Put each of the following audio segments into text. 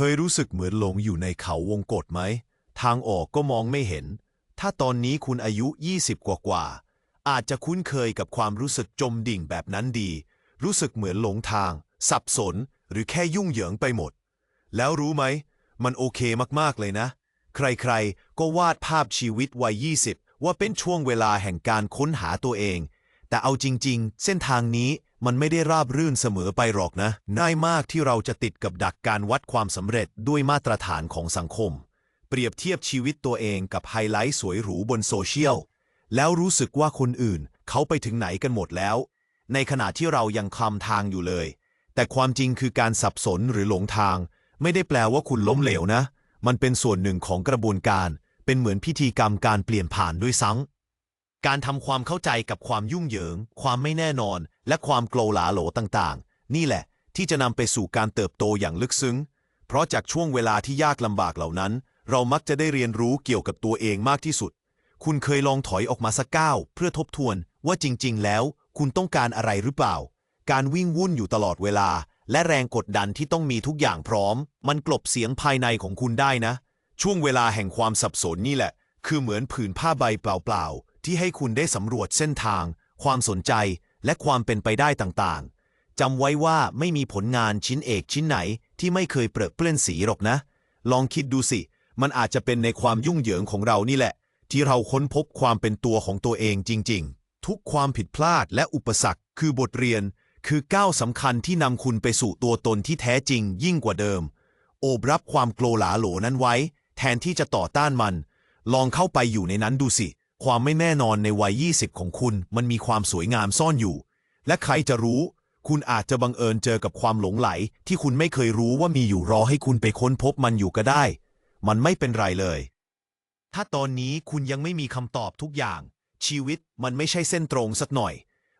เคยรู้สึกเหมือนหลงอยู่ในเขาวงกฏไหม ทางออกก็มองไม่เห็น ถ้าตอนนี้คุณอายุ 20 กว่ากว่า อาจจะคุ้นเคยกับความรู้สึกจมดิ่งแบบนั้นดี รู้สึกเหมือนหลงทาง สับสน หรือแค่ยุ่งเหยิงไปหมด แล้วรู้ไหม มันโอเคมากๆเลยนะ ใครๆ ก็วาดภาพชีวิตวัย 20 ว่าเป็นช่วงเวลาแห่งการค้นหาตัวเอง แต่เอาจริง ๆ เส้นทางนี้ มันไม่ได้ราบรื่นเสมอไปหรอกนะ ง่ายมากที่เราจะติดกับดักการวัดความสำเร็จด้วยมาตรฐานของสังคม เปรียบเทียบชีวิตตัวเองกับไฮไลท์สวยหรูบนโซเชียล แล้วรู้สึกว่าคนอื่น เขาไปถึงไหนกันหมดแล้ว ในขณะที่เรายังคลำทางอยู่เลย แต่ความจริงคือการสับสนหรือหลงทาง ไม่ได้แปลว่าคุณล้มเหลวนะ มันเป็นส่วนหนึ่งของกระบวนการ เป็นเหมือนพิธีกรรมการเปลี่ยนผ่านด้วยซ้ำ การทำความเข้าใจกับความยุ่งเหยิง ความไม่แน่นอน และความโกลาหลาโหลต่างๆ นี่แหละ ที่จะนำไปสู่การเติบโตอย่างลึกซึ้ง เพราะจากช่วงเวลาที่ยากลำบากเหล่านั้น เรามักจะได้เรียนรู้เกี่ยวกับตัวเองมากที่สุด คุณเคยลองถอยออกมาสักก้าวเพื่อทบทวนว่าจริง ๆ แล้ว คุณต้องการอะไรหรือเปล่า การวิ่งวุ่นอยู่ตลอดเวลา และแรงกดดันที่ต้องมีทุกอย่างพร้อม มันกลบเสียงภายในของคุณได้นะ ช่วงเวลาแห่งความสับสนนี่แหละ คือเหมือนผืนผ้าใบเปล่าๆ ที่ให้คุณได้สำรวจเส้นทาง ความสนใจ และความเป็นไปได้ต่างๆจำไว้ว่าไม่มีผลงานชิ้นเอกชิ้นไหนที่ไม่เคยเปรอะเปื้อนสีหรอกนะ ลองคิดดูสิ มันอาจจะเป็นในความยุ่งเหยิงของเรานี่แหละ ที่เราค้นพบความเป็นตัวของตัวเองจริง ๆ ทุกความผิดพลาดและอุปสรรค คือบทเรียน คือก้าวสำคัญที่นำคุณไปสู่ตัวตนที่แท้จริงยิ่งกว่าเดิม โอบรับความโกลาหลาโหลนั้นไว้ แทนที่จะต่อต้านมัน ลองเข้าไปอยู่ในนั้นดูสิ ความไม่แน่นอนในวัย 20 ของคุณมันมีความสวยงามซ่อนอยู่ และใครจะรู้ คุณอาจจะบังเอิญเจอกับความหลงไหล ที่คุณไม่เคยรู้ว่ามีอยู่รอให้คุณไปค้นพบมันอยู่ก็ได้ มันไม่เป็นไรเลย ถ้าตอนนี้คุณยังไม่มีคำตอบทุกอย่าง ชีวิตมันไม่ใช่เส้นตรงสักหน่อย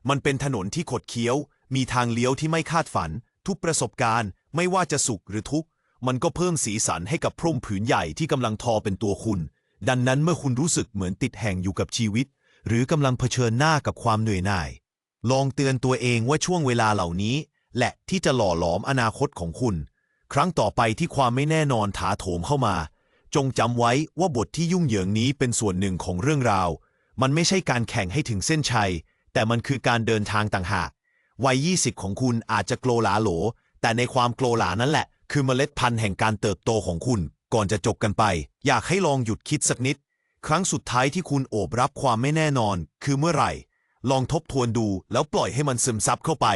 มันเป็นถนนที่ขดเคี้ยว มีทางเลี้ยวที่ไม่คาดฝัน ทุกประสบการณ์ ไม่ว่าจะสุขหรือทุกข์มันก็เพิ่มสีสันให้กับพรมผืนใหญ่ที่กำลังทอเป็นตัวคุณ ดังนั้นเมื่อคุณรู้สึกเหมือนติดแห่งอยู่กับชีวิต หรือกำลังเผชิญหน้ากับความเหนื่อยหน่าย ลองเตือนตัวเองว่าช่วงเวลาเหล่านี้ แหละที่จะหล่อหลอมอนาคตของคุณ ครั้งต่อไปที่ความไม่แน่นอนถาโถมเข้ามา จงจำไว้ว่าบทที่ยุ่งเหยิงนี้เป็นส่วนหนึ่งของเรื่องราว มันไม่ใช่การแข่งให้ถึงเส้นชัย แต่มันคือการเดินทางต่างหากวัย 20 ของคุณอาจจะโกลาหลาโหล แต่ในความโกลาหลานั่นแหละ คือเมล็ดพันธุ์แห่งการเติบโตของคุณ ก่อนจะจบกันไป อยากให้ลองหยุดคิดสักนิด ครั้งสุดท้ายที่คุณโอบรับความไม่แน่นอน คือเมื่อไหร่ ลองทบทวนดูแล้วปล่อยให้มันซึมซับเข้าไป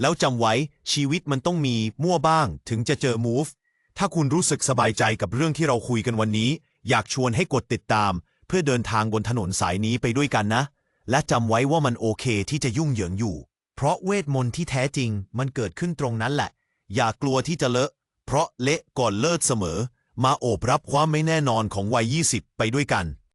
แล้วจำไว้ชีวิตมันต้องมีมั่วบ้าง ถึงจะเจอ move ถ้าคุณรู้สึกสบายใจกับเรื่องที่เราคุยกันวันนี้ อยากชวนให้กดติดตาม เพื่อเดินทางบนถนนสายนี้ไปด้วยกันนะ และจำไว้ว่ามันโอเคที่จะยุ่งเหยิงอยู่ เพราะเวทมนต์ที่แท้จริงมันเกิดขึ้นตรงนั้นแหละ อย่ากลัวที่จะเลอะ เพราะเละก่อนเลิศเสมอ มาโอบรับความไม่แน่นอนของวัย 20 ไปด้วยกัน